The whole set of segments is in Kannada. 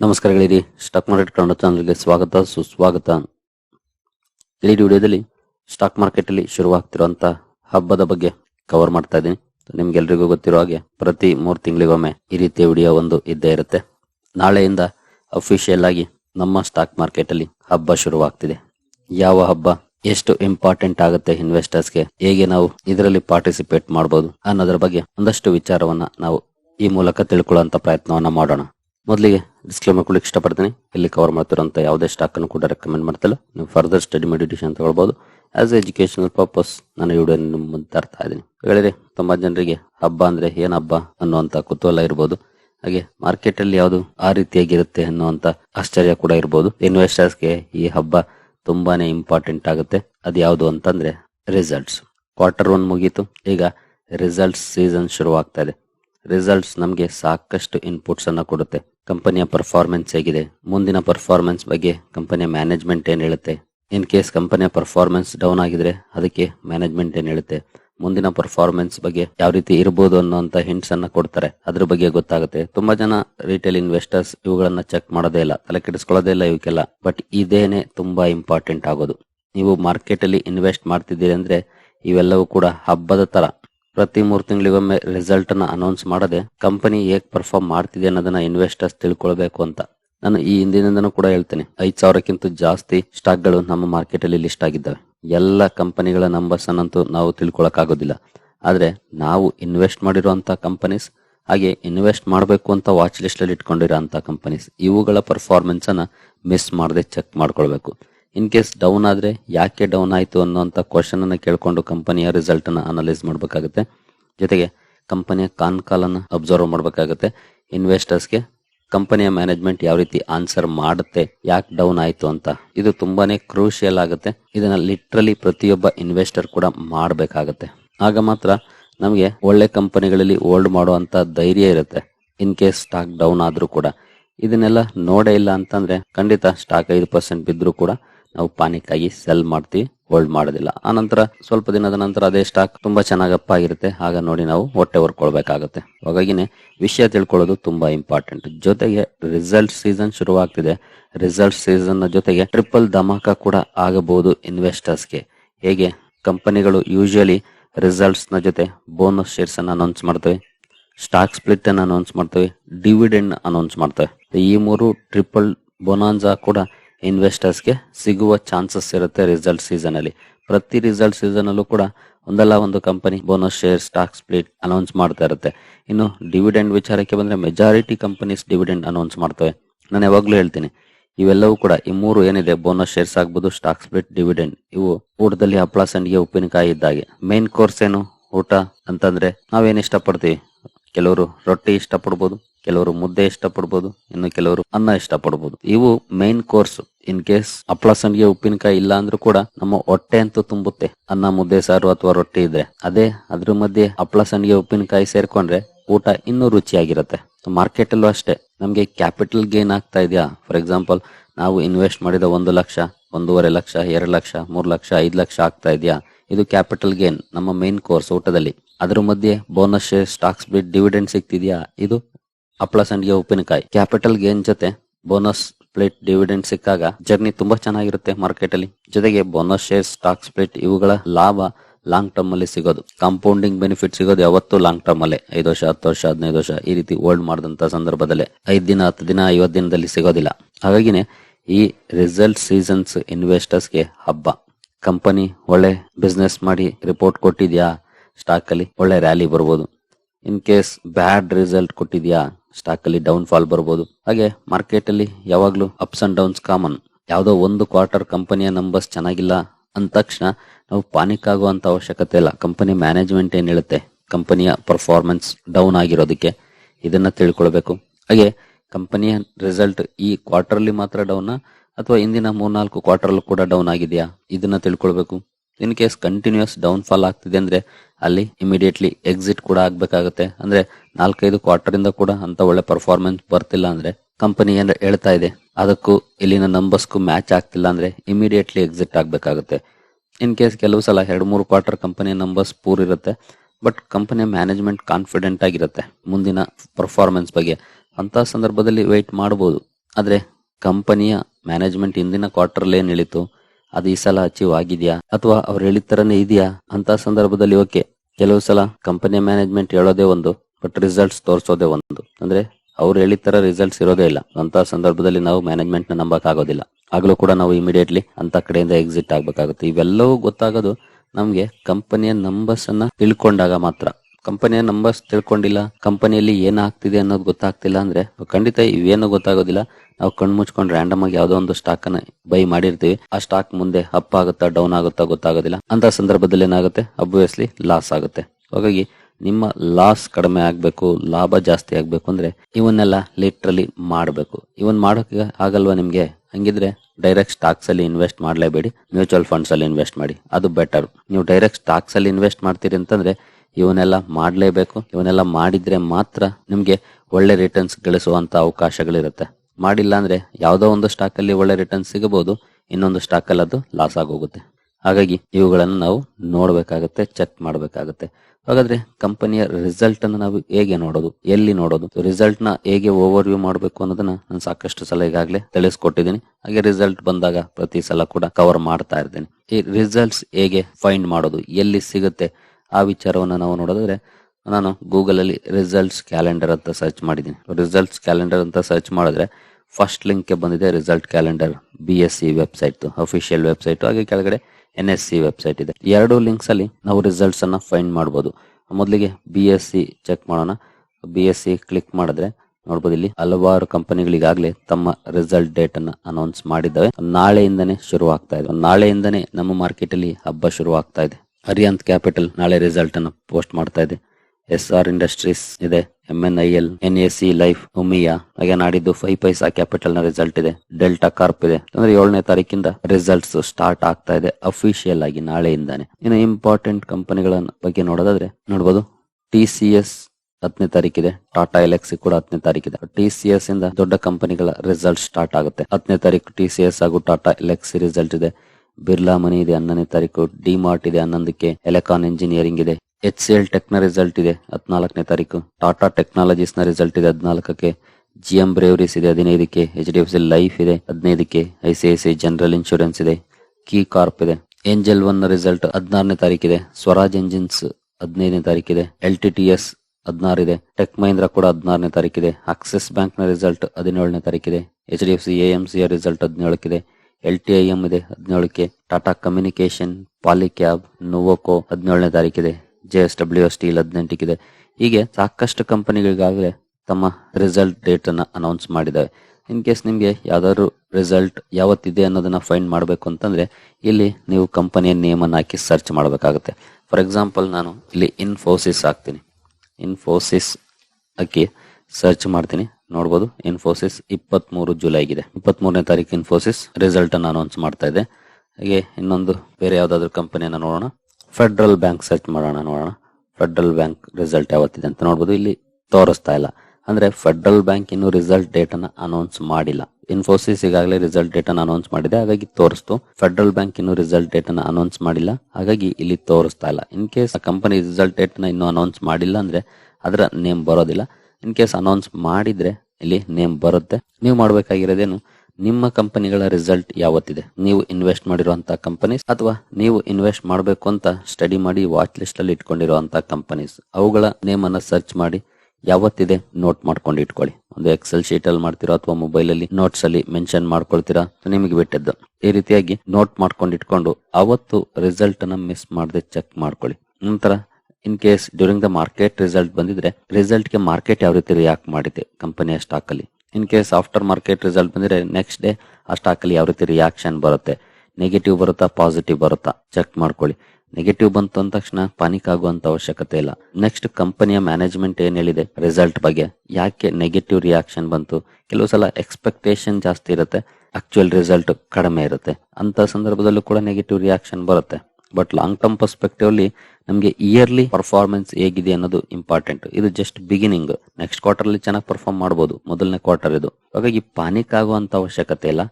ನಮಸ್ಕಾರಗಳಿರಿ ಸ್ಟಾಕ್ ಮಾರ್ಕೆಟ್ ಕನ್ನಡ ಚಾನಲ್ಗೆ ಸ್ವಾಗತ, ಸುಸ್ವಾಗತ. ಈ ವಿಡಿಯೋದಲ್ಲಿ ಸ್ಟಾಕ್ ಮಾರ್ಕೆಟ್ ಅಲ್ಲಿ ಶುರುವಾಗ್ತಿರುವಂತ ಹಬ್ಬದ ಬಗ್ಗೆ ಕವರ್ ಮಾಡ್ತಾ ಇದ್ದೀನಿ. ನಿಮ್ಗೆಲ್ರಿಗೂ ಗೊತ್ತಿರೋ ಹಾಗೆ ಪ್ರತಿ ಮೂರು ತಿಂಗಳಿಗೊಮ್ಮೆ ಈ ರೀತಿಯ ವಿಡಿಯೋ ಒಂದು ಇದ್ದೇ ಇರುತ್ತೆ. ನಾಳೆಯಿಂದ ಅಫಿಷಿಯಲ್ ಆಗಿ ನಮ್ಮ ಸ್ಟಾಕ್ ಮಾರ್ಕೆಟ್ ಅಲ್ಲಿ ಹಬ್ಬ ಶುರುವಾಗ್ತಿದೆ. ಯಾವ ಹಬ್ಬ, ಎಷ್ಟು ಇಂಪಾರ್ಟೆಂಟ್ ಆಗುತ್ತೆ ಇನ್ವೆಸ್ಟರ್ಸ್ಗೆ ಹೇಗೆ ನಾವು ಇದರಲ್ಲಿ ಪಾರ್ಟಿಸಿಪೇಟ್ ಮಾಡಬಹುದು ಅನ್ನೋದ್ರ ಬಗ್ಗೆ ಒಂದಷ್ಟು ವಿಚಾರವನ್ನ ನಾವು ಈ ಮೂಲಕ ತಿಳ್ಕೊಳ್ಳುವಂತ ಪ್ರಯತ್ನವನ್ನ ಮಾಡೋಣ. ಮೊದಲಿಗೆ ಡಿಸ್ಕ್ಲೇಮರ್ ಕೂಡ ಇಷ್ಟಪಡ್ತೀನಿ. ಇಲ್ಲಿ ಕವರ್ ಮಾಡ್ತಿರೋಂಥ ಯಾವುದೇ ಸ್ಟಾಕನ್ನು ಕೂಡ ರೆಕಮೆಂಡ್ ಮಾಡ್ತಿಲ್ಲ. ನೀವು ಫರ್ದರ್ ಸ್ಟಡಿ ಮೆಡಿಟೇಷನ್ ತಗೊಳ್ಬೋದು ಆಸ್ ಎಜುಕೇಶನಲ್ ಪರ್ಪಸ್ ನಾನು ವಿಡಿಯೋ ಮುಂದೆ ತರ್ತಾ ಇದ್ದೀನಿ. ಹೇಳಿದ್ರೆ ತುಂಬಾ ಜನರಿಗೆ ಹಬ್ಬ ಅಂದ್ರೆ ಏನು ಹಬ್ಬ ಅನ್ನುವಂತ ಕುತೂಹಲ ಇರ್ಬೋದು. ಹಾಗೆ ಮಾರ್ಕೆಟ್ ಅಲ್ಲಿ ಯಾವುದು ಆ ರೀತಿಯಾಗಿರುತ್ತೆ ಅನ್ನುವಂತ ಆಶ್ಚರ್ಯ ಕೂಡ ಇರ್ಬೋದು. ಇನ್ವೆಸ್ಟರ್ಸ್ಗೆ ಈ ಹಬ್ಬ ತುಂಬಾನೇ ಇಂಪಾರ್ಟೆಂಟ್ ಆಗುತ್ತೆ. ಅದು ಯಾವುದು ಅಂತಂದ್ರೆ ರಿಸಲ್ಟ್ಸ್ ಕ್ವಾರ್ಟರ್ ಒನ್ ಮುಗೀತು. ಈಗ ರಿಸಲ್ಟ್ಸ್ ಸೀಸನ್ ಶುರುವಾಗ್ತಾ ಇದೆ. ರಿಸಲ್ಟ್ಸ್ ನಮಗೆ ಸಾಕಷ್ಟು ಇನ್ಪುಟ್ಸ್ ಅನ್ನು ಕೊಡುತ್ತೆ. ಕಂಪನಿಯ ಪರ್ಫಾರ್ಮೆನ್ಸ್ ಹೇಗಿದೆ. ಮುಂದಿನ ಪರ್ಫಾರ್ಮೆನ್ಸ್ ಬಗ್ಗೆ ಕಂಪನಿಯ ಮ್ಯಾನೇಜ್ಮೆಂಟ್ ಏನು ಹೇಳುತ್ತೆ? ಇನ್ ಕೇಸ್ ಕಂಪನಿಯ ಪರ್ಫಾರ್ಮೆನ್ಸ್ ಡೌನ್ ಆಗಿದ್ರೆ ಅದಕ್ಕೆ ಮ್ಯಾನೇಜ್ಮೆಂಟ್ ಏನು ಹೇಳುತ್ತೆ? ಮುಂದಿನ ಪರ್ಫಾರ್ಮೆನ್ಸ್ ಬಗ್ಗೆ ಯಾವ ರೀತಿ ಇರಬಹುದು ಅನ್ನೋಂತ ಹಿಂಟ್ಸ್ ಅನ್ನ ಕೊಡ್ತಾರೆ. ಅದ್ರ ಬಗ್ಗೆ ಗೊತ್ತಾಗುತ್ತೆ. ತುಂಬಾ ಜನ ರಿಟೇಲ್ ಇನ್ವೆಸ್ಟರ್ಸ್ ಇವುಗಳನ್ನ ಚೆಕ್ ಮಾಡೋದೇ ಇಲ್ಲ. ತಲೆ ಕೆಡಿಸ್ಕೊಳ್ಳೋದೇ ಇಲ್ಲ ಇವಕ್ಕೆಲ್ಲ. ಬಟ್ ಇದೇನೆ ತುಂಬಾ ಇಂಪಾರ್ಟೆಂಟ್ ಆಗೋದು. ನೀವು ಮಾರ್ಕೆಟ್ ಅಲ್ಲಿ ಇನ್ವೆಸ್ಟ್ ಮಾಡ್ತಿದ್ದೀರಿ ಅಂದ್ರೆ ಇವೆಲ್ಲವೂ ಕೂಡ ಹಬ್ಬದ ತರ ಪ್ರತಿ ಮೂರು ತಿಂಗಳಿಗೊಮ್ಮೆ ರಿಸಲ್ಟ್ ಅನ್ನ ಅನೌನ್ಸ್ ಮಾಡದೆ ಕಂಪನಿ ಹೇಗ್ ಪರ್ಫಾರ್ಮ್ ಮಾಡ್ತಿದೆ ಅನ್ನೋದನ್ನ ಇನ್ವೆಸ್ಟರ್ಸ್ ತಿಳ್ಕೊಳ್ಬೇಕು ಅಂತ. ನಾನು ಈ ಹಿಂದಿನಿಂದನೂ ಕೂಡ ಹೇಳ್ತೇನೆ, ಐದ್ ಸಾವಿರಕ್ಕಿಂತ ಜಾಸ್ತಿ ಸ್ಟಾಕ್ಗಳು ನಮ್ಮ ಮಾರ್ಕೆಟ್ ಅಲ್ಲಿ ಲಿಸ್ಟ್ ಆಗಿದ್ದಾವೆ. ಎಲ್ಲ ಕಂಪನಿಗಳ ನಂಬರ್ಸ್ ಅನ್ನಂತೂ ನಾವು ತಿಳ್ಕೊಳಕ್ ಆಗೋದಿಲ್ಲ ಆದ್ರೆ ನಾವು ಇನ್ವೆಸ್ಟ್ ಮಾಡಿರುವಂತ ಕಂಪನೀಸ್ ಹಾಗೆ ಇನ್ವೆಸ್ಟ್ ಮಾಡಬೇಕು ಅಂತ ವಾಚ್ ಲಿಸ್ಟ್ ಅಲ್ಲಿ ಇಟ್ಕೊಂಡಿರೋಂತ ಕಂಪನೀಸ್ ಇವುಗಳ ಪರ್ಫಾರ್ಮೆನ್ಸ್ ಅನ್ನ ಮಿಸ್ ಮಾಡದೆ ಚೆಕ್ ಮಾಡ್ಕೊಳ್ಬೇಕು. ಇನ್ ಕೇಸ್ ಡೌನ್ ಆದ್ರೆ ಯಾಕೆ ಡೌನ್ ಆಯಿತು ಅನ್ನೋಂಥ ಕ್ವಶನ್ ಕೇಳಿಕೊಂಡು ಕಂಪನಿಯ ರಿಸಲ್ಟ್ ಅನ್ನ ಅನಲೈಸ್ ಮಾಡಬೇಕಾಗುತ್ತೆ. ಜೊತೆಗೆ ಕಂಪನಿಯ ಕಾನ್ ಕಾಲನ್ನು ಅಬ್ಸರ್ವ್ ಮಾಡಬೇಕಾಗುತ್ತೆ. ಇನ್ವೆಸ್ಟರ್ಸ್ಗೆ ಕಂಪನಿಯ ಮ್ಯಾನೇಜ್ಮೆಂಟ್ ಯಾವ ರೀತಿ ಆನ್ಸರ್ ಮಾಡುತ್ತೆ, ಯಾಕೆ ಡೌನ್ ಆಯಿತು ಅಂತ. ಇದು ತುಂಬಾನೇ ಕ್ರೂಷಿಯಲ್ ಆಗುತ್ತೆ. ಇದನ್ನ ಲಿಟ್ರಲಿ ಪ್ರತಿಯೊಬ್ಬ ಇನ್ವೆಸ್ಟರ್ ಕೂಡ ಮಾಡಬೇಕಾಗತ್ತೆ. ಆಗ ಮಾತ್ರ ನಮಗೆ ಒಳ್ಳೆ ಕಂಪನಿಗಳಲ್ಲಿ ಹೋಲ್ಡ್ ಮಾಡುವಂತ ಧೈರ್ಯ ಇರುತ್ತೆ. ಇನ್ ಕೇಸ್ ಸ್ಟಾಕ್ ಡೌನ್ ಆದರೂ ಕೂಡ. ಇದನ್ನೆಲ್ಲ ನೋಡೇ ಇಲ್ಲ ಅಂತಂದ್ರೆ ಖಂಡಿತ ಸ್ಟಾಕ್ ಐದು ಪರ್ಸೆಂಟ್ ಬಿದ್ದರೂ ಕೂಡ ನಾವು ಪಾನಿಕ್ಕಾಗಿ ಸೆಲ್ ಮಾಡ್ತೀವಿ ಹೋಲ್ಡ್ ಮಾಡೋದಿಲ್ಲ. ಆನಂತರ ಸ್ವಲ್ಪ ದಿನದ ನಂತರ ಅದೇ ಸ್ಟಾಕ್ ತುಂಬಾ ಚೆನ್ನಾಗಪ್ಪ ಆಗಿರುತ್ತೆ. ಆಗ ನೋಡಿ ನಾವು ಹೊಟ್ಟೆ ಹೊರ್ಕೊಳ್ಬೇಕಾಗುತ್ತೆ. ಹಾಗಾಗಿನೇ ವಿಷಯ ತಿಳ್ಕೊಳ್ಳೋದು ತುಂಬಾ ಇಂಪಾರ್ಟೆಂಟ್ ಜೊತೆಗೆ ರಿಸಲ್ಟ್ ಸೀಸನ್ ಶುರುವಾಗ್ತಿದೆ. ರಿಸಲ್ಟ್ ಸೀಸನ್ನ ಜೊತೆಗೆ ಟ್ರಿಪಲ್ ಧಮಾಕ ಕೂಡ ಆಗಬಹುದು ಇನ್ವೆಸ್ಟರ್ಸ್ಗೆ ಹೇಗೆ? ಕಂಪನಿಗಳು ಯೂಶಲಿ ರಿಸಲ್ಟ್ಸ್ನ ಜೊತೆ ಬೋನಸ್ ಶೇರ್ಸ್ ಅನ್ನ ಅನೌನ್ಸ್ ಮಾಡ್ತವೆ. ಸ್ಟಾಕ್ ಸ್ಪ್ಲಿಟ್ ಅನ್ನು ಅನೌನ್ಸ್ ಮಾಡ್ತವೆ. ಡಿವಿಡೆಂಡ್ ಅನೌನ್ಸ್ ಮಾಡ್ತವೆ. ಈ ಮೂರು ಟ್ರಿಪಲ್ ಬೊನಾನ್ಸಾ ಕೂಡ ಇನ್ವೆಸ್ಟರ್ಸ್ಗೆ ಸಿಗುವ ಚಾನ್ಸಸ್ ಇರುತ್ತೆ ರಿಸಲ್ಟ್ ಸೀಸನ್ ಅಲ್ಲಿ. ಪ್ರತಿ ರಿಸಲ್ಟ್ ಸೀಸನ್ ಅಲ್ಲೂ ಕೂಡ ಒಂದಲ್ಲ ಒಂದು company bonus share stock split announce ಮಾಡ್ತಾ ಇರುತ್ತೆ. ಇನ್ನು ಡಿವಿಡೆಂಡ್ ವಿಚಾರಕ್ಕೆ ಬಂದ್ರೆ ಮೆಜಾರಿಟಿ ಕಂಪನೀಸ್ ಡಿವಿಡೆಂಡ್ ಅನೌನ್ಸ್ ಮಾಡ್ತವೆ. ನಾನು ಯಾವಾಗ್ಲೂ ಹೇಳ್ತೀನಿ, ಇವೆಲ್ಲವೂ ಕೂಡ ಈ ಮೂರು ಏನಿದೆ ಬೋನಸ್ ಶೇರ್ಸ್ ಆಗ್ಬೋದು ಸ್ಟಾಕ್ ಸ್ಪ್ಲಿಟ್ ಡಿವಿಡೆಂಡ್ ಇವು ಊಟದಲ್ಲಿ ಹಪ್ಪಳ ಸಂಡಿಗೆ ಉಪ್ಪಿನಕಾಯಿ ಇದ್ದಾಗೆ. ಮೇನ್ ಕೋರ್ಸ್ ಏನು? ಊಟ ಅಂತಂದ್ರೆ ನಾವೇನು ಇಷ್ಟಪಡ್ತೀವಿ? ಕೆಲವರು ರೊಟ್ಟಿ ಇಷ್ಟಪಡ್ಬೋದು. ಕೆಲವರು ಮುದ್ದೆ ಇಷ್ಟಪಡ್ಬೋದು, ಇನ್ನು ಕೆಲವರು ಅನ್ನ ಇಷ್ಟಪಡ್ಬೋದು. ಇವು ಮೇನ್ ಕೋರ್ಸ್ ಇನ್ ಕೇಸ್ ಹಪ್ಪಳ ಸಂಡಿಗೆ ಉಪ್ಪಿನಕಾಯಿ ಇಲ್ಲ ಅಂದ್ರೂ ಕೂಡ ನಮ್ಮ ಹೊಟ್ಟೆ ಅಂತೂ ತುಂಬುತ್ತೆ. ಅನ್ನ, ಮುದ್ದೆ, ಸಾರು ಅಥವಾ ರೊಟ್ಟಿ ಇದ್ರೆ. ಅದೇ ಅದ್ರ ಮಧ್ಯೆ ಹಪ್ಪಳ ಸಂಡಿಗೆ ಉಪ್ಪಿನಕಾಯಿ ಸೇರ್ಕೊಂಡ್ರೆ ಊಟ ಇನ್ನೂ ರುಚಿಯಾಗಿರುತ್ತೆ. ಮಾರ್ಕೆಟ್ ಅಲ್ಲೂ ಅಷ್ಟೇ. ನಮ್ಗೆ ಕ್ಯಾಪಿಟಲ್ ಗೇನ್ ಆಗ್ತಾ ಇದೆಯಾ? ಫಾರ್ ಎಕ್ಸಾಂಪಲ್ ನಾವು ಇನ್ವೆಸ್ಟ್ ಮಾಡಿದ ಒಂದು ಲಕ್ಷ, ಒಂದೂವರೆ ಲಕ್ಷ, ಎರಡು ಲಕ್ಷ, ಮೂರು ಲಕ್ಷ, ಐದು ಲಕ್ಷ ಆಗ್ತಾ ಇದೆಯಾ? ಇದು ಕ್ಯಾಪಿಟಲ್ ಗೇನ್ ನಮ್ಮ ಮೇನ್ ಕೋರ್ಸ್ ಊಟದಲ್ಲಿ. ಅದ್ರ ಮಧ್ಯೆ ಬೋನಸ್ ಸ್ಟಾಕ್ಸ್ ಬಿಟ್ ಡಿವಿಡೆಂಡ್ ಸಿಗ್ತಿದ್ಯಾ? ಇದು ಹಪ್ಪಳ ಸಂಡಿಗೆ ಉಪ್ಪಿನಕಾಯಿ. ಕ್ಯಾಪಿಟಲ್ ಗೇನ್ ಜೊತೆ ಬೋನಸ್ ಸ್ಪ್ಲಿಟ್ ಡಿವಿಡೆಂಡ್ ಸಿಕ್ಕಾಗ ಜರ್ನಿ ತುಂಬಾ ಚೆನ್ನಾಗಿರುತ್ತೆ ಮಾರ್ಕೆಟ್ ಅಲ್ಲಿ. ಜೊತೆಗೆ ಬೋನಸ್ ಶೇರ್ ಸ್ಟಾಕ್ ಸ್ಪ್ಲಿಟ್ ಇವುಗಳ ಲಾಭ ಲಾಂಗ್ ಟರ್ಮ್ ಅಲ್ಲಿ ಸಿಗೋದು. ಕಾಂಪೌಂಡಿಂಗ್ ಬೆನಿಫಿಟ್ ಸಿಗೋದು ಯಾವತ್ತೂ ಲಾಂಗ್ ಟರ್ಮ್ ಅಲ್ಲೇ. ಐದು ವರ್ಷ, ಹತ್ತು ವರ್ಷ, ಹದಿನೈದು ವರ್ಷ ಈ ರೀತಿ ಹೋಲ್ಡ್ ಮಾಡಿದಂತ ಸಂದರ್ಭದಲ್ಲಿ. ಐದು ದಿನ, ಹತ್ತು ದಿನ, ಐವತ್ತು ದಿನದಲ್ಲಿ ಸಿಗೋದಿಲ್ಲ. ಹಾಗಾಗಿನೇ ಈ ರಿಸಲ್ಟ್ ಸೀಸನ್ಸ್ ಇನ್ವೆಸ್ಟರ್ಸ್ಗೆ ಹಬ್ಬ. ಕಂಪನಿ ಒಳ್ಳೆ ಬಿಸ್ನೆಸ್ ಮಾಡಿ ರಿಪೋರ್ಟ್ ಕೊಟ್ಟಿದ್ಯಾ? ಸ್ಟಾಕ್ ಅಲ್ಲಿ ಒಳ್ಳೆ ರ್ಯಾಲಿ ಬರ್ಬೋದು. ಇನ್ ಕೇಸ್ ಬ್ಯಾಡ್ ರಿಸಲ್ಟ್ ಕೊಟ್ಟಿದ್ಯಾ ಸ್ಟಾಕ್ ಅಲ್ಲಿ ಡೌನ್ ಫಾಲ್ ಬರ್ಬೋದು. ಹಾಗೆ ಮಾರ್ಕೆಟ್ ಅಲ್ಲಿ ಯಾವಾಗ್ಲೂ ಅಪ್ಸ್ ಅಂಡ್ ಡೌನ್ಸ್ ಕಾಮನ್ ಯಾವ್ದೋ ಒಂದು ಕ್ವಾರ್ಟರ್ ಕಂಪನಿಯ ನಂಬರ್ಸ್ ಚೆನ್ನಾಗಿಲ್ಲ ಅಂದ ತಕ್ಷಣ ನಾವು ಪಾನಿಕ್ ಆಗುವಂತ ಅವಶ್ಯಕತೆ ಇಲ್ಲ. ಕಂಪನಿ ಮ್ಯಾನೇಜ್ಮೆಂಟ್ ಏನ್ ಹೇಳುತ್ತೆ? ಕಂಪನಿಯ ಪರ್ಫಾರ್ಮೆನ್ಸ್ ಡೌನ್ ಆಗಿರೋದಕ್ಕೆ ಇದನ್ನ ತಿಳ್ಕೊಳ್ಬೇಕು. ಹಾಗೆ ಕಂಪನಿಯ ರಿಸಲ್ಟ್ ಈ ಕ್ವಾರ್ಟರ್ಲಿ ಮಾತ್ರ ಡೌನ್ ಅಥವಾ ಇಂದಿನ ಮೂರ್ನಾಲ್ಕು ಕ್ವಾರ್ಟರ್ ಕೂಡ ಡೌನ್ ಆಗಿದೆಯಾ? ಇದನ್ನ ತಿಳ್ಕೊಳ್ಬೇಕು. In case continuous down fall ಆಗ್ತಿದೆ ಅಂದ್ರೆ ಅಲ್ಲಿ ಇಮಿಡಿಯೇಟ್ಲಿ ಎಕ್ಸಿಟ್ ಕೂಡ ಆಗ್ಬೇಕಾಗುತ್ತೆ. ಅಂದ್ರೆ ನಾಲ್ಕೈದು ಕ್ವಾರ್ಟರ್ ಇಂದ ಕೂಡ ಅಂತ ಒಳ್ಳೆ ಪರ್ಫಾರ್ಮೆನ್ಸ್ ಬರ್ತಿಲ್ಲ ಅಂದ್ರೆ ಕಂಪನಿ ಏನ್ ಹೇಳ್ತಾ ಇದೆ, ಅದಕ್ಕೂ ಇಲ್ಲಿನ ನಂಬರ್ಸ್ಗೂ ಮ್ಯಾಚ್ ಆಗ್ತಿಲ್ಲ ಅಂದ್ರೆ ಇಮಿಡಿಯೇಟ್ಲಿ ಎಕ್ಸಿಟ್ ಆಗ್ಬೇಕಾಗುತ್ತೆ. ಇನ್ ಕೇಸ್ ಕೆಲವು ಸಲ ಎರಡು ಮೂರು ಕ್ವಾರ್ಟರ್ ಕಂಪನಿಯ ನಂಬರ್ಸ್ ಪೂರ್ ಇರುತ್ತೆ ಬಟ್ ಕಂಪನಿಯ ಮ್ಯಾನೇಜ್ಮೆಂಟ್ ಕಾನ್ಫಿಡೆಂಟ್ ಆಗಿರುತ್ತೆ ಮುಂದಿನ ಪರ್ಫಾರ್ಮೆನ್ಸ್ ಬಗ್ಗೆ. ಅಂತ ಸಂದರ್ಭದಲ್ಲಿ ವೆಯ್ಟ್ ಮಾಡಬಹುದು ಆದ್ರೆ ಕಂಪನಿಯ ಮ್ಯಾನೇಜ್ಮೆಂಟ್ ಹಿಂದಿನ ಕ್ವಾರ್ಟರ್ ಏನ್ ಇಳಿತು ಅದು ಈ ಸಲ ಅಚೀವ್ ಆಗಿದೆಯಾ? ಅಥವಾ ಅವ್ರು ಹೇಳಿದ ತರನೇ ಇದೆಯಾ? ಅಂತ ಸಂದರ್ಭದಲ್ಲಿ ಓಕೆ. ಕೆಲವು ಸಲ ಕಂಪನಿಯ ಮ್ಯಾನೇಜ್ಮೆಂಟ್ ಹೇಳೋದೇ ಒಂದು, ಬಟ್ ರಿಸಲ್ಟ್ಸ್ ತೋರಿಸೋದೇ ಒಂದು. ಅಂದ್ರೆ ಅವ್ರು ಹೇಳಿದ ತರ ರಿಸಲ್ಟ್ಸ್ ಇರೋದೇ ಇಲ್ಲ. ಅಂತ ಸಂದರ್ಭದಲ್ಲಿ ನಾವು ಮ್ಯಾನೇಜ್ಮೆಂಟ್ನ ನಂಬಕ್ ಆಗೋದಿಲ್ಲ ಆಗ್ಲೂ ಕೂಡ ನಾವು ಇಮಿಡಿಯೇಟ್ಲಿ ಅಂತ ಕಡೆಯಿಂದ ಎಕ್ಸಿಟ್ ಆಗ್ಬೇಕಾಗುತ್ತೆ. ಇವೆಲ್ಲವೂ ಗೊತ್ತಾಗೋದು ನಮ್ಗೆ ಕಂಪನಿಯ ನಂಬರ್ಸ್ ಅನ್ನ ತಿಳ್ಕೊಂಡಾಗ ಮಾತ್ರ. ಕಂಪನಿಯ ನಂಬರ್ಸ್ ತಿಳ್ಕೊಂಡಿಲ್ಲ. ಕಂಪನಿಯಲ್ಲಿ ಏನಾಗ್ತಿದೆ ಅನ್ನೋದು ಗೊತ್ತಾಗ್ತಿಲ್ಲ ಅಂದ್ರೆ, ಖಂಡಿತ ಇವೇನು ಗೊತ್ತಾಗೋದಿಲ್ಲ. ನಾವು ಕಣ್ಣು ಮುಚ್ಕೊಂಡು ರ್ಯಾಂಡಮ್ ಆಗಿ ಯಾವ್ದೋ ಒಂದು ಸ್ಟಾಕ್ ಅನ್ನ ಬೈ ಮಾಡಿರ್ತೀವಿ. ಆ ಸ್ಟಾಕ್ ಮುಂದೆ ಅಪ್ ಆಗುತ್ತಾ ಡೌನ್ ಆಗುತ್ತಾ ಗೊತ್ತಾಗೋದಿಲ್ಲ. ಅಂತ ಸಂದರ್ಭದಲ್ಲಿ ಏನಾಗುತ್ತೆ? ಅಬ್ವಿಯಸ್ಲಿ ಲಾಸ್ ಆಗುತ್ತೆ. ಹಾಗಾಗಿ ನಿಮ್ಮ ಲಾಸ್ ಕಡಿಮೆ ಆಗ್ಬೇಕು, ಲಾಭ ಜಾಸ್ತಿ ಆಗ್ಬೇಕು ಅಂದ್ರೆ ಇವನ್ನೆಲ್ಲ ಲಿಟ್ರಲಿ ಮಾಡಬೇಕು. ಇವನ್ ಮಾಡೋಕೆ ಆಗಲ್ವಾ ನಿಮ್ಗೆ? ಹಂಗಿದ್ರೆ ಡೈರೆಕ್ಟ್ ಸ್ಟಾಕ್ಸ್ ಅಲ್ಲಿ ಇನ್ವೆಸ್ಟ್ ಮಾಡಲೇಬೇಡಿ. ಮ್ಯೂಚುವಲ್ ಫಂಡ್ಸ್ ಅಲ್ಲಿ ಇನ್ವೆಸ್ಟ್ ಮಾಡಿ. ಅದು ಬೆಟರ್ ನೀವು ಡೈರೆಕ್ಟ್ ಸ್ಟಾಕ್ಸ್ ಅಲ್ಲಿ ಇನ್ವೆಸ್ಟ್ ಮಾಡ್ತೀರಿ ಅಂತಂದ್ರೆ ಇವನ್ನೆಲ್ಲ ಮಾಡಲೇಬೇಕು. ಇವನ್ನೆಲ್ಲ ಮಾಡಿದ್ರೆ ಮಾತ್ರ ನಿಮಗೆ ಒಳ್ಳೆ ರಿಟರ್ನ್ಸ್ ಗಳಿಸುವಂತ ಅವಕಾಶಗಳಿರುತ್ತೆ. ಮಾಡಿಲ್ಲ ಅಂದ್ರೆ ಯಾವುದೋ ಒಂದು ಸ್ಟಾಕ್ ಅಲ್ಲಿ ಒಳ್ಳೆ ರಿಟರ್ನ್ಸ್ ಸಿಗಬಹುದು, ಇನ್ನೊಂದು ಸ್ಟಾಕ್ ಅಲ್ಲಿ ಅದು ಲಾಸ್ ಆಗೋಗುತ್ತೆ. ಹಾಗಾಗಿ ಇವುಗಳನ್ನು ನಾವು ನೋಡಬೇಕಾಗುತ್ತೆ ಚೆಕ್ ಮಾಡಬೇಕಾಗುತ್ತೆ. ಹಾಗಾದ್ರೆ ಕಂಪನಿಯ ರಿಸಲ್ಟ್ ಅನ್ನು ನಾವು ಹೇಗೆ ನೋಡೋದು, ಎಲ್ಲಿ ನೋಡೋದು ರಿಸಲ್ಟ್ನ ಹೇಗೆ ಓವರ್ ವ್ಯೂ ಮಾಡಬೇಕು ಅನ್ನೋದನ್ನ ನಾನು ಸಾಕಷ್ಟು ಸಲ ಈಗಾಗಲೇ ತಿಳಿಸ್ಕೊಟ್ಟಿದ್ದೀನಿ. ಹಾಗೆ ರಿಸಲ್ಟ್ ಬಂದಾಗ ಪ್ರತಿ ಸಲ ಕೂಡ ಕವರ್ ಮಾಡ್ತಾ ಇರ್ತೇನೆ. ಈ ರಿಸಲ್ಟ್ಸ್ ಹೇಗೆ ಫೈಂಡ್ ಮಾಡೋದು, ಎಲ್ಲಿ ಸಿಗುತ್ತೆ ಆ ವಿಚಾರವನ್ನು ನಾವು ನೋಡೋದಾದ್ರೆ, ನಾನು ಗೂಗಲ್ ಅಲ್ಲಿ ರಿಸಲ್ಟ್ಸ್ ಕ್ಯಾಲೆಂಡರ್ ಅಂತ ಸರ್ಚ್ ಮಾಡಿದ್ದೀನಿ. ರಿಸಲ್ಟ್ಸ್ ಕ್ಯಾಲೆಂಡರ್ ಅಂತ ಸರ್ಚ್ ಮಾಡಿದ್ರೆ ಫಸ್ಟ್ ಲಿಂಕ್ಗೆ ಬಂದಿದೆ result calendar B S C website official website ಹಾಗೆ ಕೆಳಗಡೆ ಎನ್ ಎಸ್ ಸಿ ವೆಬ್ಸೈಟ್ ಇದೆ. ಎರಡು ಲಿಂಕ್ಸ್ ಅಲ್ಲಿ ನಾವು ರಿಸಲ್ಟ್ಸ್ ಅನ್ನ ಫೈಂಡ್ ಮಾಡಬಹುದು ಮೊದಲಿಗೆ ಬಿ ಎಸ್ ಸಿ ಚೆಕ್ ಮಾಡೋಣ. ಬಿ ಎಸ್ ಸಿ ಕ್ಲಿಕ್ ಮಾಡಿದ್ರೆ, ನೋಡ್ಬೋದು ಇಲ್ಲಿ ಹಲವಾರು ಕಂಪನಿಗಳಿಗಾಗಲೇ ತಮ್ಮ ರಿಸಲ್ಟ್ ಡೇಟ್ ಅನ್ನ ಅನೌನ್ಸ್ ಮಾಡಿದ್ದಾವೆ. ನಾಳೆಯಿಂದನೇ ಶುರು ಆಗ್ತಾ ಇದೆ. ನಾಳೆಯಿಂದನೇ ನಮ್ಮ ಮಾರ್ಕೆಟ್ ಅಲ್ಲಿ ಹಬ್ಬ ಶುರು ಆಗ್ತಾ ಇದೆ. ಅರಿಯಂತ್ ಕ್ಯಾಪಿಟಲ್ ನಾಳೆ ರಿಸಲ್ಟ್ ಅನ್ನು ಪೋಸ್ಟ್ ಮಾಡ್ತಾ ಇದೆ. ಎಸ್ ಆರ್ ಇಂಡಸ್ಟ್ರೀಸ್ ಇದೆ M N I L N A C life Umiya ಹಾಗೆ ನಾಡಿದ್ದು ಫೈವ್ ಪೈಸಾ ಕ್ಯಾಪಿಟಲ್ನ ರಿಸಲ್ಟ್ ಇದೆ ಡೆಲ್ಟಾ ಕಾರ್ಪ್ ಇದೆ. ಅಂದ್ರೆ ಏಳನೇ ತಾರೀಕಿಂದ ರಿಸಲ್ಟ್ಸ್ ಸ್ಟಾರ್ಟ್ ಆಗ್ತಾ ಇದೆ ಅಫಿಷಿಯಲ್ ಆಗಿ ನಾಳೆಯಿಂದಾನೆ. ಇನ್ನು ಇಂಪಾರ್ಟೆಂಟ್ ಕಂಪನಿಗಳ ಬಗ್ಗೆ ನೋಡೋದಾದ್ರೆ ನೋಡಬಹುದು ಟಿ ಸಿ ಹತ್ತನೇ ತಾರೀಕಿದೆ ಟಾಟಾ ಎಲೆಕ್ಸಿ ಕೂಡ ಹತ್ತನೇ ತಾರೀಕಿದೆ. ಟಿ ಸಿ ಎಸ್ ಇಂದ ದೊಡ್ಡ ಕಂಪನಿಗಳ ರಿಸಲ್ಟ್ ಸ್ಟಾರ್ಟ್ ಆಗುತ್ತೆ. ಹತ್ತನೇ ತಾರೀಕು ಟಿ ಸಿ ಹಾಗೂ ಟಾಟಾ ಎಲೆಕ್ಸಿ ರಿಸಲ್ಟ್ ಇದೆ. ಬಿರ್ಲಾ ಮನಿ ಇದೆ, ಹನ್ನೊಂದನೇ ತಾರೀಕು. ಡಿಮಾರ್ಟ್ ಇದೆ, ಹನ್ನೊಂದಕ್ಕೆ. ಎಲೆಕ್ಟ್ರಾನ್ ಇಂಜಿನಿಯರಿಂಗ್ ಇದೆ. ಎಚ್ ಸಿ ಎಲ್ ಟೆಕ್ನ ರಿಸಲ್ಟ್ ಇದೆ, ಹದಿನಾಲ್ಕನೇ ತಾರೀಕು. ಟಾಟಾ ಟೆಕ್ನಾಲಜೀಸ್ನ ರಿಸಲ್ಟ್ ಇದೆ, ಹದಿನಾಲ್ಕಕ್ಕೆ. ಜಿ ಎಂ ಬ್ರೇವರೀಸ್ ಇದೆ, ಹದಿನೈದಕ್ಕೆ. H D F C life ಇದೆ, ಹದಿನೈದಕ್ಕೆ. I C I C general insurance ಇದೆ ಕೀ ಕಾರ್ಪ್ ಇದೆ. ಏಂಜಲ್ ಒನ್ನ ರಿಸಲ್ಟ್ ಹದಿನಾರನೇ ತಾರೀಕಿದೆ ಸ್ವರಾಜ್ ಎಂಜಿನ್ಸ್ ಹದಿನೈದನೇ ತಾರೀಕಿದೆ ಎಲ್ ಟಿ ಟಿ ಎಸ್ ಹದಿನಾರಿದೆ ಟೆಕ್ ಮಹೀಂದ್ರ ಕೂಡ ಹದಿನಾರನೇ ತಾರೀಕಿದೆ ಆಕ್ಸಿಸ್ ಬ್ಯಾಂಕ್ನ ರಿಸಲ್ಟ್ ಹದಿನೇಳನೇ ತಾರೀಕಿದೆ H D F C A M C result ಹದಿನೇಳಕ್ಕಿದೆ L T I M ಇದೆ, ಹದಿನೇಳಕ್ಕೆ. ಟಾಟಾ ಕಮ್ಯುನಿಕೇಶನ್ ಪಾಲಿಕ್ಯಾಬ್, ನೋವೋಕೋ ಹದಿನೇಳನೇ ತಾರೀಕಿದೆ. J S W S steel ಹದಿನೆಂಟಕ್ಕಿದೆ. ಹೀಗೆ ಸಾಕಷ್ಟು ಕಂಪನಿಗಳಿಗಾಗಲೇ ತಮ್ಮ ರಿಸಲ್ಟ್ ಡೇಟ್ ಅನ್ನ ಅನೌನ್ಸ್ ಮಾಡಿದ್ದಾವೆ. ಇನ್ ಕೇಸ್ ನಿಮಗೆ ಯಾವ್ದಾದ್ರು ರಿಸಲ್ಟ್ ಯಾವತ್ತಿದೆ ಅನ್ನೋದನ್ನ ಫೈಂಡ್ ಮಾಡಬೇಕು ಅಂತಂದ್ರೆ ಇಲ್ಲಿ ನೀವು ಕಂಪನಿಯ ನೇಮ್ ಅನ್ನ ಹಾಕಿ ಸರ್ಚ್ ಮಾಡಬೇಕಾಗುತ್ತೆ. ಫಾರ್ ಎಕ್ಸಾಂಪಲ್ ನಾನು ಇಲ್ಲಿ ಇನ್ಫೋಸಿಸ್ ಹಾಕ್ತೀನಿ. ಇನ್ಫೋಸಿಸ್ ಹಾಕಿ ಸರ್ಚ್ ಮಾಡ್ತೀನಿ. ನೋಡ್ಬೋದು. ಇನ್ಫೋಸಿಸ್ ಇಪ್ಪತ್ತ್ ಮೂರು ಜುಲೈಗಿದೆ ಇಪ್ಪತ್ತ್ ಮೂರನೇ ತಾರೀಕು ಇನ್ಫೋಸಿಸ್ ರಿಸಲ್ಟ್ ಅನ್ನು ಅನೌನ್ಸ್ ಮಾಡ್ತಾ ಇದೆ. ಹಾಗೆ ಇನ್ನೊಂದು ಬೇರೆ ಯಾವ್ದಾದ್ರು ಕಂಪನಿಯನ್ನು ನೋಡೋಣ. ಫೆಡರಲ್ ಬ್ಯಾಂಕ್ ಸರ್ಚ್ ಮಾಡೋಣ, ನೋಡೋಣ. ಫೆಡರಲ್ ಬ್ಯಾಂಕ್ ರಿಸಲ್ಟ್ ಯಾವತ್ತಿದೆ ಅಂತ ನೋಡ್ಬೋದು. ಇಲ್ಲಿ ತೋರಿಸ್ತಾ ಇಲ್ಲ. ಅಂದ್ರೆ ಫೆಡರಲ್ ಬ್ಯಾಂಕ್ ಇನ್ನು ರಿಸಲ್ಟ್ ಡೇಟ್ ಅನ್ನ ಅನೌನ್ಸ್ ಮಾಡಿಲ್ಲ. ಇನ್ಫೋಸಿಸ್ ಈಗಾಗಲೇ ರಿಸಲ್ಟ್ ಡೇಟ್ ಅನ್ನ ಅನೌನ್ಸ್ ಮಾಡಿದೆ. ಹಾಗಾಗಿ ತೋರಿಸ್ತು. ಫೆಡರಲ್ ಬ್ಯಾಂಕ್ ಇನ್ನು ರಿಸಲ್ಟ್ ಡೇಟ್ ಅನ್ನ ಅನೌನ್ಸ್ ಮಾಡಿಲ್ಲ. ಹಾಗಾಗಿ ಇಲ್ಲಿ ತೋರಿಸ್ತಾ ಇಲ್ಲ. ಇನ್ ಕೇಸ್ ಆ ಕಂಪನಿ ರಿಸಲ್ಟ್ ಡೇಟ್ನ ಇನ್ನು ಅನೌನ್ಸ್ ಮಾಡಿಲ್ಲ ಅಂದ್ರೆ ಅದರ ನೇಮ್ ಬರೋದಿಲ್ಲ. ಇನ್ ಕೇಸ್ ಅನೌನ್ಸ್ ಮಾಡಿದ್ರೆ ಇಲ್ಲಿ ನೇಮ್ ಬರುತ್ತೆ. ನೀವು ಮಾಡಬೇಕಾಗಿರೋದೇನು? ನಿಮ್ಮ ಕಂಪನಿಗಳ ರಿಸಲ್ಟ್ ಯಾವತ್ತಿದೆ? ನೀವು ಇನ್ವೆಸ್ಟ್ ಮಾಡಿರುವಂತಹ ಕಂಪನೀಸ್ ಅಥವಾ ನೀವು ಇನ್ವೆಸ್ಟ್ ಮಾಡಬೇಕು ಅಂತ ಸ್ಟಡಿ ಮಾಡಿ ವಾಚ್ ಲಿಸ್ಟ್ ಅಲ್ಲಿ ಇಟ್ಕೊಂಡಿರುವಂತಹ ಕಂಪನೀಸ್? ಅವುಗಳ ನೇಮ್ ಅನ್ನ ಸರ್ಚ್ ಮಾಡಿ. ಯಾವತ್ತಿದೆ ನೋಟ್ ಮಾಡ್ಕೊಂಡು ಇಟ್ಕೊಳ್ಳಿ. ಒಂದು ಎಕ್ಸೆಲ್ ಶೀಟ್ ಅಲ್ಲಿ ಮಾಡ್ತಿರೋ ಅಥವಾ ಮೊಬೈಲ್ ಅಲ್ಲಿ ನೋಟ್ಸ್ ಅಲ್ಲಿ ಮೆನ್ಷನ್ ಮಾಡ್ಕೊಳ್ತೀರಾ? ನಿಮಗೆ ಬಿಟ್ಟದ್ದು. ಈ ರೀತಿಯಾಗಿ ನೋಟ್ ಮಾಡ್ಕೊಂಡು ಇಟ್ಕೊಂಡು ಅವತ್ತು ರಿಸಲ್ಟ್ ಅನ್ನ ಮಿಸ್ ಮಾಡದೆ ಚೆಕ್ ಮಾಡ್ಕೊಳ್ಳಿ. ನಂತರ in case during the market result ಬಂದಿದ್ರೆ ರಿಸಲ್ಟ್ಗೆ ಮಾರ್ಕೆಟ್ ಯಾವ ರೀತಿ ರಿಯಾಕ್ಟ್ ಮಾಡಿದೆ ಕಂಪನಿಯ ಸ್ಟಾಕ್ ಅಲ್ಲಿ? In case after market result ಬಂದ್ರೆ ನೆಕ್ಸ್ಟ್ ಡೇ ಆ ಸ್ಟಾಕ್ ಅಲ್ಲಿ ಯಾವ ರೀತಿ ರಿಯಾಕ್ಷನ್ ಬರುತ್ತೆ? ನೆಗೆಟಿವ್ ಬರುತ್ತಾ ಪಾಸಿಟಿವ್ ಬರುತ್ತಾ? ಚೆಕ್ ಮಾಡ್ಕೊಳ್ಳಿ. ನೆಗೆಟಿವ್ ಬಂತು ಅಂದ ತಕ್ಷಣ ಪಾನಿಕ್ ಆಗುವಂತ ಅವಶ್ಯಕತೆ ಇಲ್ಲ. ನೆಕ್ಸ್ಟ್ ಕಂಪನಿಯ ಮ್ಯಾನೇಜ್ಮೆಂಟ್ ಏನ್ ಹೇಳಿದೆ? ರಿಸಲ್ಟ್ ಬಗ್ಗೆ. ಯಾಕೆ ನೆಗೆಟಿವ್ ರಿಯಾಕ್ಷನ್ ಬಂತು? ಕೆಲವು ಸಲ ಎಕ್ಸ್ಪೆಕ್ಟೇಷನ್ ಜಾಸ್ತಿ ಇರುತ್ತೆ ಆಕ್ಚುಯಲ್ ರಿಸಲ್ಟ್ ಕಡಿಮೆ ಇರುತ್ತೆ. ಅಂತ ಸಂದರ್ಭದಲ್ಲೂ ಕೂಡ ನೆಗೆಟಿವ್ ರಿಯಾಕ್ಷನ್ ಬರುತ್ತೆ. ಬಟ್ ಲಾಂಗ್ ಟರ್ಮ್ ಪರ್ಸ್ಪೆಕ್ಟಿವ್ ಅಲ್ಲಿ ನಮಗೆ ಇಯರ್ಲಿ ಪರ್ಫಾರ್ಮೆನ್ಸ್ ಹೇಗಿದೆ ಅನ್ನೋದು ಇಂಪಾರ್ಟೆಂಟ್ ಇದು ಜಸ್ಟ್ ಬಿಗಿನಿಂಗ್ ನೆಕ್ಸ್ಟ್ ಕ್ವಾರ್ಟರ್ ಅಲ್ಲಿ ಚೆನ್ನಾಗಿ ಪರ್ಫಾರ್ಮ್ ಮಾಡಬಹುದು ಮೊದಲನೇ ಕ್ವಾರ್ಟರ್ ಇದು. ಹಾಗಾಗಿ ಪಾನಿಕ್ ಆಗುವಂತ ಅವಶ್ಯಕತೆ ಇಲ್ಲ.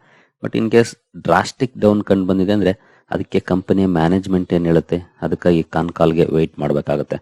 But in case drastic down ಕಂಡು ಬಂದಿದೆ ಅಂದ್ರೆ ಅದಕ್ಕೆ ಕಂಪನಿಯ ಮ್ಯಾನೇಜ್ಮೆಂಟ್ ಏನ್ ಹೇಳುತ್ತೆ? ಅದಕ್ಕಾಗಿ ಕಾನ್ ಕಾಲ್ಗೆ ವೆಯ್ಟ್ ಮಾಡಬೇಕಾಗುತ್ತೆ.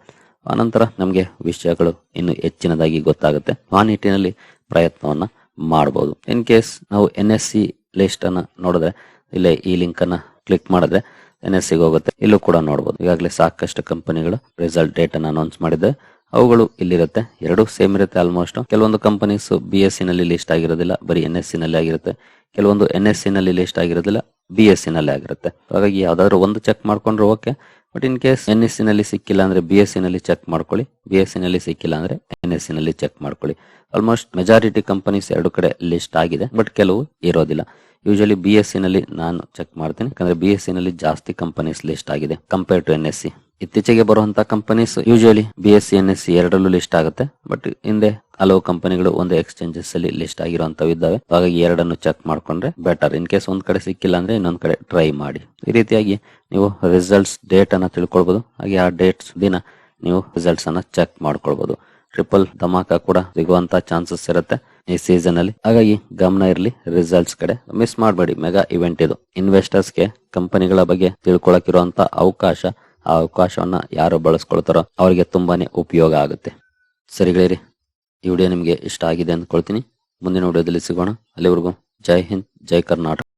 ಆನಂತರ ನಮಗೆ ವಿಷಯಗಳು ಇನ್ನು ಹೆಚ್ಚಿನದಾಗಿ ಗೊತ್ತಾಗುತ್ತೆ. ಆ ನಿಟ್ಟಿನಲ್ಲಿ ಪ್ರಯತ್ನವನ್ನ ಮಾಡಬಹುದು ಇನ್ ಕೇಸ್ ನಾವು ಎನ್ ಎಸ್ ಸಿ ಲಿಸ್ಟ್ ಅನ್ನ ನೋಡಿದ್ರೆ, ಇಲ್ಲೇ ಈ ಲಿಂಕ್ ಅನ್ನ ಕ್ಲಿಕ್ ಮಾಡಿದ್ರೆ ಎನ್ ಎಸ್ ಸಿಗೆ ಹೋಗುತ್ತೆ. ಇಲ್ಲೂ ಕೂಡ ನೋಡಬಹುದು ಈಗಾಗಲೇ ಸಾಕಷ್ಟು ಕಂಪನಿಗಳು ರಿಸಲ್ಟ್ ಡೇಟ್ ಅನ್ನು ಅನೌನ್ಸ್ ಮಾಡಿದೆ. ಅವುಗಳು ಇಲ್ಲಿರುತ್ತೆ. ಎರಡು ಸೇಮ್ ಇರುತ್ತೆ ಆಲ್ಮೋಸ್ಟ್ ಕೆಲವೊಂದು ಕಂಪನೀಸ್ ಬಿ ಎಸ್ ಸಿ ನಲ್ಲಿ ಲಿಸ್ಟ್ ಆಗಿರೋದಿಲ್ಲ. ಬರೀ ಎನ್ ಎಸ್ ಸಿ ನಲ್ಲಿ ಆಗಿರುತ್ತೆ. ಕೆಲವೊಂದು ಎನ್ ಎಸ್ ಸಿ ನಲ್ಲಿ ಲಿಸ್ಟ್ ಆಗಿರೋದಿಲ್ಲ. ಬಿ ಎಸ್ ಸಿ ನಲ್ಲಿ ಆಗಿರುತ್ತೆ. ಹಾಗಾಗಿ ಯಾವ್ದಾದ್ರು ಒಂದು ಚೆಕ್ ಮಾಡ್ಕೊಂಡ್ರೆ okay but in case N S C ನಲ್ಲಿ ಸಿಕ್ಕಿಲ್ಲ ಅಂದ್ರೆ ಬಿ ಎಸ್ ಸಿ ನಲ್ಲಿ ಚೆಕ್ ಮಾಡ್ಕೊಳ್ಳಿ. ಬಿ ಎಸ್ ಸಿ ನಲ್ಲಿ ಸಿಕ್ಕಿಲ್ಲ ಅಂದ್ರೆ ಎನ್ ಎಸ್ ಸಿ ನಲ್ಲಿ ಚೆಕ್ ಮಾಡ್ಕೊಳ್ಳಿ. ಆಲ್ಮೋಸ್ಟ್ ಮೆಜಾರಿಟಿ ಕಂಪನೀಸ್ ಎರಡು ಕಡೆ ಲಿಸ್ಟ್ ಆಗಿದೆ. ಬಟ್ ಕೆಲವು ಇರೋದಿಲ್ಲ. ಯೂಶಲಿ ಬಿ ಎಸ್ ಸಿನಲ್ಲಿ ನಾನು ಚೆಕ್ ಮಾಡ್ತೀನಿ. ಯಾಕಂದ್ರೆ ಬಿ ಎಸ್ ಸಿನಲ್ಲಿ ಜಾಸ್ತಿ ಕಂಪನೀಸ್ ಲಿಸ್ಟ್ ಆಗಿದೆ compare to N S C ಇತ್ತೀಚೆಗೆ ಬರುವಂತ companies usually B S C N S C ಎರಡರಲ್ಲೂ ಲಿಸ್ಟ್ ಆಗುತ್ತೆ. ಬಟ್ ಹಿಂದೆ ಹಲವು ಕಂಪನಿಗಳು ಒಂದು ಎಕ್ಸ್ಚೇಂಜಸ್ ಅಲ್ಲಿ ಲಿಸ್ಟ್ ಆಗಿರುವಂತವು ಇದ್ದಾವೆ. ಹಾಗಾಗಿ ಎರಡನ್ನು ಚೆಕ್ ಮಾಡ್ಕೊಂಡ್ರೆ ಬೆಟರ್ ಇನ್ ಕೇಸ್ ಒಂದ್ ಕಡೆ ಸಿಕ್ಕಿಲ್ಲ ಅಂದ್ರೆ ಇನ್ನೊಂದ್ ಕಡೆ ಟ್ರೈ ಮಾಡಿ. ಈ ರೀತಿಯಾಗಿ ನೀವು ರಿಸಲ್ಟ್ಸ್ ಡೇಟ್ ಅನ್ನ ತಿಳ್ಕೊಳ್ಬಹುದು ಹಾಗೆ ಆ ಡೇಟ್ಸ್ ದಿನ ನೀವು ರಿಸಲ್ಟ್ಸ್ ಅನ್ನ ಚೆಕ್ ಮಾಡ್ಕೊಳ್ಬಹುದು ಟ್ರಿಪಲ್ ಧಮಾಕ ಕೂಡ ಸಿಗುವಂತ ಚಾನ್ಸಸ್ ಇರುತ್ತೆ. ಈ ಸೀಸನ್ ಅಲ್ಲಿ. ಹಾಗಾಗಿ ಗಮನ ಇರಲಿ ರಿಸಲ್ಟ್ಸ್ ಕಡೆ. ಮಿಸ್ ಮಾಡಬೇಡಿ ಮೆಗಾ ಇವೆಂಟ್ ಇದು. ಇನ್ವೆಸ್ಟರ್ಸ್ಗೆ ಕಂಪನಿಗಳ ಬಗ್ಗೆ ತಿಳ್ಕೊಳಕಿರುವಂತ ಅವಕಾಶ, ಆ ಅವಕಾಶವನ್ನ ಯಾರು ಬಳಸ್ಕೊಳ್ತಾರೋ ಅವರಿಗೆ ತುಂಬಾನೇ ಉಪಯೋಗ ಆಗುತ್ತೆ. ಸರಿಗಳಿರಿ ಈ ವಿಡಿಯೋ ನಿಮಗೆ ಇಷ್ಟ ಆಗಿದೆ ಅಂದ್ಕೊಳ್ತೀನಿ. ಮುಂದಿನ ವಿಡಿಯೋದಲ್ಲಿ ಸಿಗೋಣ. ಅಲ್ಲಿವರೆಗೂ ಜೈ ಹಿಂದ್, ಜೈ ಕರ್ನಾಟಕ.